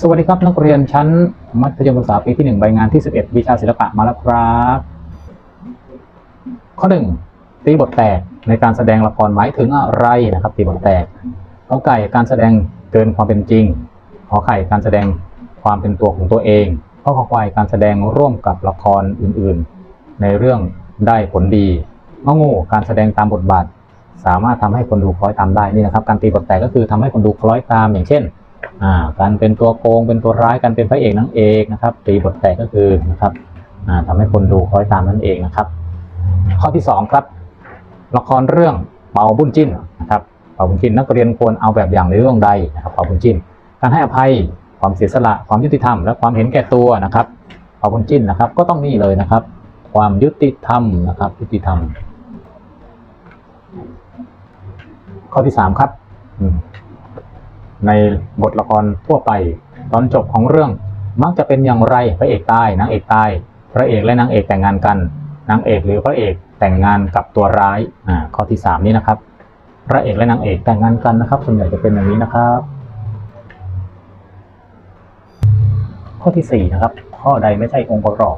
สวัสดีครับนักเรียนชั้นมัธยมศึกษาปีที่ 1 ใบงานที่ 11 วิชาศิลปะมาแล้วครับ ข้อ 1 ตีบทแตกในการแสดงละครหมายถึงอะไรนะครับ ตีบทแตกขอไก่การแสดงเกินความเป็นจริงขอไข่การแสดงความเป็นตัวของตัวเองข้อขอควายการแสดงร่วมกับละครอื่นๆ ในเรื่องได้ผลดีงองูการแสดงตามบทบาท สามารถทำให้คนดูคล้อยตามได้นี่นะครับ การตีบทแตกก็คือทำให้คนดูคล้อยตามอย่างเช่น อ่าการเป็นตัวโกงเป็นตัวร้ายการเป็นพระเอกนางเอกนะครับตีบทแตกก็คือนะครับอ่าทำให้คนดูคอยตามนั่นเองนะครับ ข้อที่สองครับ ละครเรื่องเปาบุญจิ้นนะครับเปาบุญจิ้นนักเรียนควรเอาแบบอย่างในเรื่องใดนะครับเปาบุญจิ้น การให้อภัยความเสียสละความยุติธรรม และความเห็นแก่ตัวนะครับเปาบุญจิ้นนะครับ ก็ต้องนี่เลยนะครับ ความยุติธรรมนะครับ ยุติธรรม ข้อที่สามครับอืม ในบทละครทั่วไป ตอนจบของเรื่องมักจะเป็นอย่างไรพระเอกตายนางเอกตายพระเอกและนางเอกแต่งงานกันนางเอกหรือพระเอกแต่งงานกับตัวร้ายอ่าข้อที่สามนี้นะครับ พระเอกและนางเอกแต่งงานกันนะครับส่วนใหญ่จะเป็นอย่างนี้นะครับ ข้อที่สี่นะครับข้อใดไม่ใช่องค์ประกอบ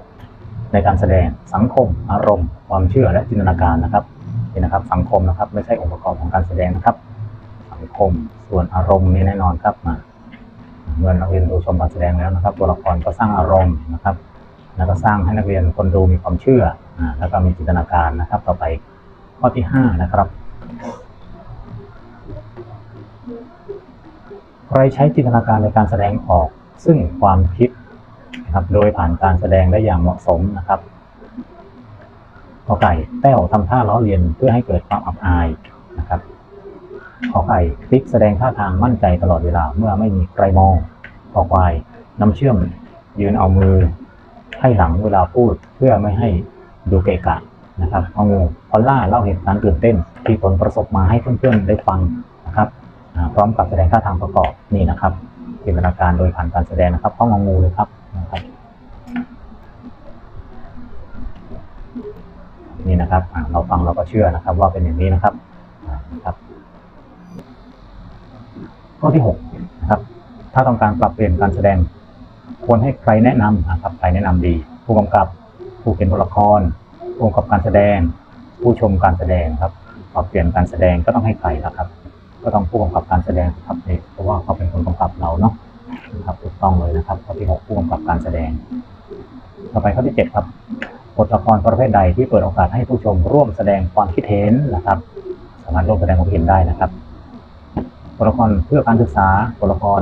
ในการแสดงสังคม อารมณ์ ความเชื่อและจินตนาการนะครับนี่นะครับ สังคมนะครับ ไม่ใช่องค์ประกอบของการแสดงนะครับ สังคม ส่วนอารมณ์นี่แน่นอนครับมาเมื่อนักเรียนดูชมการแสดงแล้วนะครับ ตัวละครก็สร้างอารมณ์นะครับ แล้วก็สร้างให้นักเรียนคนดูมีความเชื่ออ่าแล้วก็มีจินตนาการนะครับ ต่อไปข้อที่ห้านะครับใครใช้จินตนาการในการแสดงออกซึ่งความคิดนะครับโดยผ่านการแสดงได้อย่างเหมาะสมนะครับขอไก่แต้วทำท่าล้อเลียนเพื่อให้เกิดความอับอายนะครับ ขอไข่คลิกแสดงท่าทางมั่นใจตลอดเวลาเมื่อไม่มีใครมองขอควายน้ำเชื่อมยืนเอามือ ให้หลังเวลาพูดเพื่อไม่ให้ดูเกะกะนะครับเอางูพอลล่าเล่าเหตุการณ์ตื่นเต้น ที่ตนประสบมาให้เพื่อนๆได้ฟังนะครับพร้อมกับแสดงท่าทางประกอบนี่นะครับจินตนาการโดยผ่านการแสดงนะครับต้องอางูเลยครับนะครับ นี่นะครับเราฟังเราก็เชื่อนะครับว่าเป็นอย่างนี้นะครับอ่านะครับ ข้อที่หกนะครับถ้าต้องการปรับเปลี่ยนการแสดง ควรให้ใครแนะนำนะครับใครแนะนำดี ผู้กำกับผู้เขียนบทละครผู้กำกับการแสดง ผู้ชมการแสดงครับปรับเปลี่ยนการแสดงก็ต้องให้ใครนะครับ ก็ต้องผู้กำกับการแสดงครับเอกเพราะว่าเขาเป็นคนกำกับเราเนาะนะครับถูกต้องเลยนะครับข้อที่หกผู้กำกับการแสดง ต่อไปข้อที่เจ็ดครับบทละครประเภทใดที่เปิดโอกาสให้ผู้ชมร่วมแสดงความคิดเห็นนะครับ สามารถร่วมแสดงความคิดเห็นได้นะครับ บทละครเพื่อการศึกษาบทละคร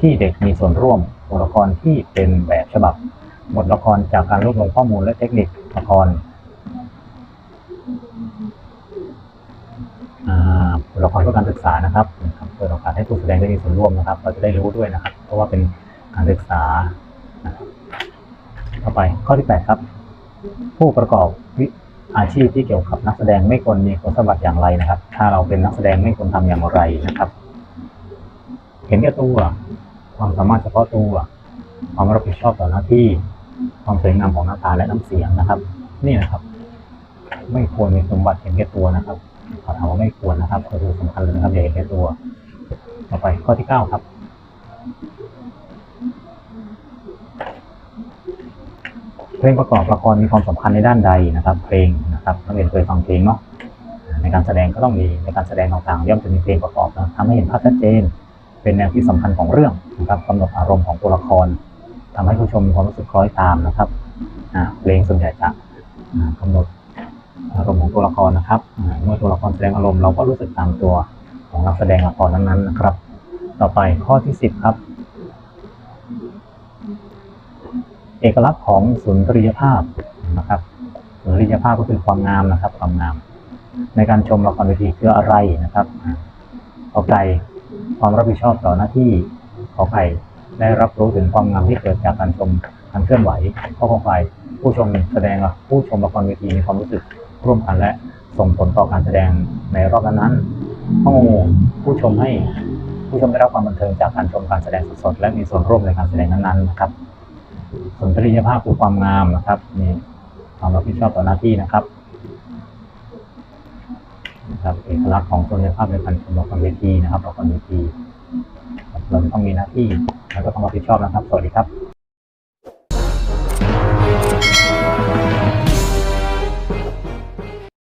ที่เด็กมีส่วนร่วมบทละครที่เป็นแบบฉบับบทละครจากการรวบรวมข้อมูลและเทคนิคละครอ่าบทละครเพื่อการศึกษานะครับเปิดโอกาสให้ผู้แสดงได้มีส่วนร่วมนะครับ เราจะได้รู้ด้วยนะครับ เพราะว่าเป็นการศึกษาต่อไปข้อที่แปดครับ ผู้ประกอบวิ อาชีพที่เกี่ยวกับนักแสดงไม่ควรมีคุณสมบัติอย่างไรนะครับ ถ้าเราเป็นนักแสดงไม่ควรทำอย่างไรนะครับ เห็นแก่ตัวความสามารถเฉพาะตัว ความรับผิดชอบต่อหน้าที่ ความสวยงามของหน้าตาและน้ำเสียงนะครับ นี่นะครับ ไม่ควรมีสมบัติเห็นแก่ตัวนะครับขอถามว่าไม่ควรนะครับก็คือสำคัญเลยนะครับอย่าเห็นแก่ตัว ต่อไปข้อที่เก้าครับ เพลงประกอบละครมีความสำคัญในด้านใดนะครับ เพลงนะครับนักเรียนเคยฟังเพลงเนาะในการแสดงก็ต้องมีในการแสดงต่างๆย่อมจะมีเพลงประกอบนะทำให้เห็นภาพชัดเจน เป็นแนวที่สำคัญของเรื่องนะครับกำหนดอารมณ์ของตัวละครทำให้ผู้ชมมีความรู้สึกคล้อยตามนะครับเพลงส่วนใหญ่จะอ่ากำหนดอารมณ์ของตัวละครนะครับเมื่อตัวละครแสดงอารมณ์เราก็รู้สึกตามตัวของนักแสดงละครนั้นๆนะครับ ต่อไปข้อที่สิบครับ เอกลักษณ์ของสุนทรียภาพนะครับสุนทรียภาพก็คือความงามนะครับ ความงาม ในการชมละครเวทีคืออะไรนะครับขอไก่ความรับผิดชอบต่อหน้าที่ขอไก่ได้รับรู้ถึงความงามที่เกิดจากการชมการเคลื่อนไหวข้อของไก่ผู้ชมแสดงละผู้ชมละครเวทีมีความรู้สึกร่วมกันและส่งผลต่อการแสดงในรอบนั้นๆข้องูผู้ชมให้ผู้ชมได้รับความบันเทิงจากการชมการแสดงสดๆและมีส่วนร่วมในการแสดงนั้นๆนะครับ สุนทรียภาพคือความงามนะครับนี่ความรับผิดชอบต่อหน้าที่นะครับนะครับเอกลักษณ์ของสนทริยภาพในการชมละครเวทีนะครับละครเวทีต่อไปเราต้องมีหน้าที่แล้วก็ต้องรับผิดชอบนะครับ สวัสดีครับ